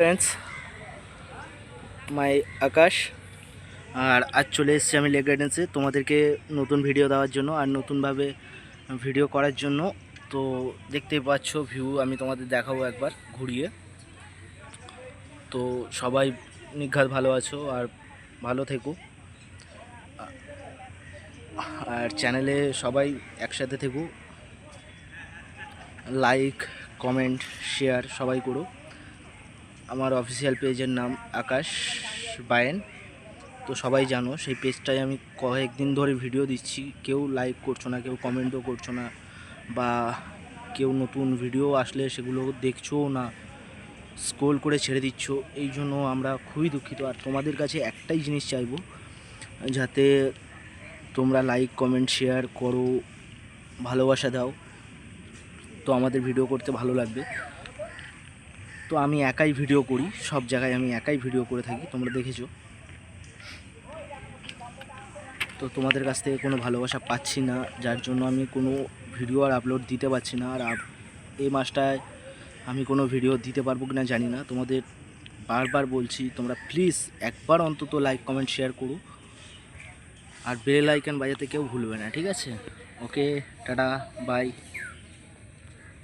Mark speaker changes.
Speaker 1: Friends মাই আকাশ আর আজ চলে এসেছি আমি লেক গার্ডেন্সে তোমাদেরকে নতুন ভিডিও দেওয়ার জন্য আর নতুনভাবে ভিডিও করার জন্য। তো দেখতেই পাচ্ছ ভিউ আমি তোমাদের দেখাবো একবার ঘুরিয়ে। তো সবাই নিঘাত ভালো আছো আর ভালো থেকো। আর চ্যানেলে সবাই একসাথে থেকো। লাইক কমেন্ট শেয়ার সবাই করো। আমার অফিসিয়াল পেজের নাম আকাশ বায়েন। তো সবাই জানো, সেই পেজটায় আমি কয়েকদিন ধরে ভিডিও দিচ্ছি। কেউ লাইক করছ না, কেউ কমেন্টও করছ না, বা কেউ নতুন ভিডিও আসলে সেগুলো দেখছোও না স্ক্রোল করে ছেড়ে দিচ্ছ, এই জন্য আমরা খুবই দুঃখিত। আর তোমাদের কাছে একটাই জিনিস চাইব, যাতে তোমরা লাইক কমেন্ট শেয়ার করো, ভালোবাসা দাও। তো আমাদের ভিডিও করতে ভালো লাগবে। তো আমি একাই ভিডিও করি, সব জায়গায় আমি একাই ভিডিও করে থাকি, তোমরা দেখেছ। তো তোমাদের কাছ থেকে কোনো ভালোবাসা পাচ্ছি না, যার জন্য আমি কোনো ভিডিও আর আপলোড দিতে পারছি না, আর এই মাসটায় আমি কোনো ভিডিও দিতে পারব কি না জানি না। তোমাদের বারবার বলছি, তোমরা প্লিজ একবার অন্তত লাইক কমেন্ট শেয়ার করো। আর বেল আইকন বাজাতে কেউ ভুলবে না, ঠিক আছে? ওকে টাটা বাই